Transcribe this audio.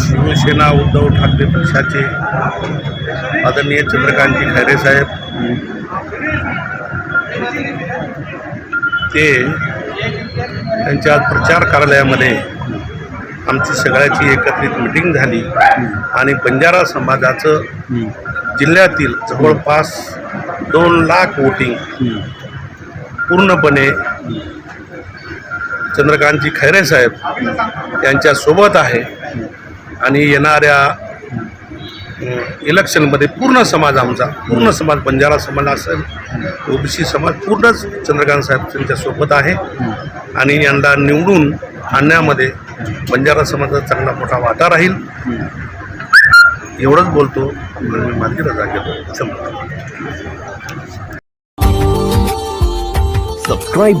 शिवसेना उद्धव ठाकरे पक्षाचे आदरणीय चंद्रकांतजी खैरे साहेब. ते त्यांच्या प्रचार कार्यालयामध्ये आमची सगळ्याची एकत्रित मिटिंग झाली. आणि बंजारा समाजाचं जिल्ह्यातील जवळपास दोन लाख वोटिंग पूर्णपणे चंद्रकांतजी खैरे साहेब यांच्यासोबत आहे. आणि येणाऱ्या इलेक्शनमध्ये पूर्ण समाज आमचा पूर्ण समाज बंजारा समाज असेल ओबीसी समाज पूर्णच चंद्रकांत साहेब त्यांच्यासोबत आहे. आणि यंदा निवडून आणण्यामध्ये बंजारा समाजाचा चांगला मोठा वाटा राहील. एवढंच बोलतो मी माझी रजा घेतो. Subscribe Subscribe